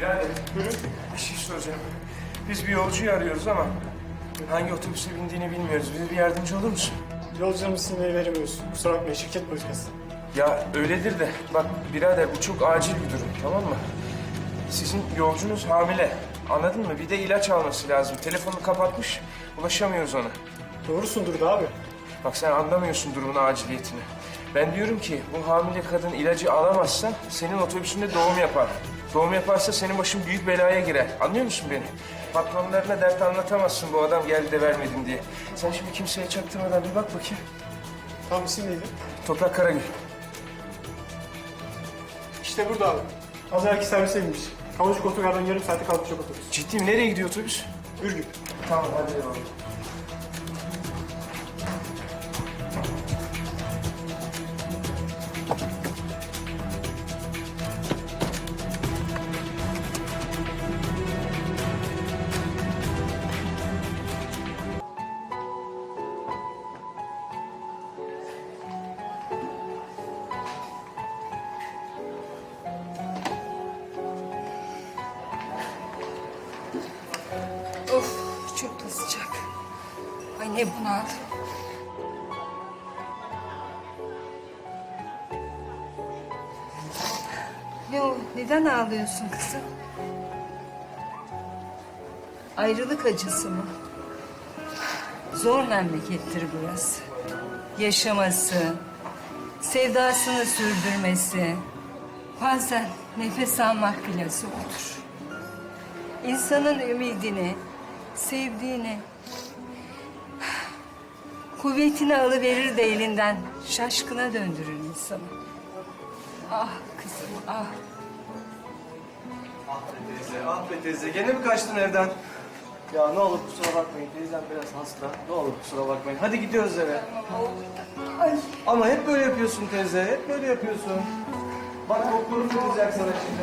Birader, bir şey soracağım. Biz bir yolcuyu arıyoruz ama hangi otobüse bindiğini bilmiyoruz. Bize bir yardımcı olur musun? Yolcunun isimleri veremiyoruz. Kusura bakmayın şirket politikası. Ya öyledir de bak birader bu çok acil bir durum tamam mı? Sizin yolcunuz hamile. Anladın mı? Bir de ilaç alması lazım. Telefonunu kapatmış. Ulaşamıyoruz ona. Doğrusundur da abi. Bak sen anlamıyorsun durumun aciliyetini. Ben diyorum ki bu hamile kadın ilacı alamazsa senin otobüsünde doğum yapar. Doğum yaparsa senin başın büyük belaya girer. Anlıyor musun beni? Patronlarına dert anlatamazsın bu adam geldi de vermedim diye. Sen şimdi kimseye çaktırmadan bir bak bakayım. Tam isim neydi? Toprak Karagül. İşte burada abi. Az evvelki servise inmiş. Kavucuk otogardan yarım saate kalkacak otobüs. Ciddi mi? Nereye gidiyor otobüs? Ürgüp. Tamam hadi. Of sıcak. Ay ne bunaldım. Ne o? Neden ağlıyorsun kızım? Ayrılık acısı mı? Zor memlekettir burası. Yaşaması, sevdasını sürdürmesi, bazen nefes almak bile zordur. İnsanın ümidini, sevdiğini, kuvvetini alıverir de elinden şaşkına döndürür insanı. Ah kızım ah. Ah be teyze, ah be teyze. Gene mi kaçtın evden? Ya ne olur kusura bakmayın. Teyzem biraz hasta. Ne olur kusura bakmayın. Hadi gidiyoruz eve. Ay Ama hep böyle yapıyorsun teyze. Hep böyle yapıyorsun. Bak doktorum kızacak sana şimdi.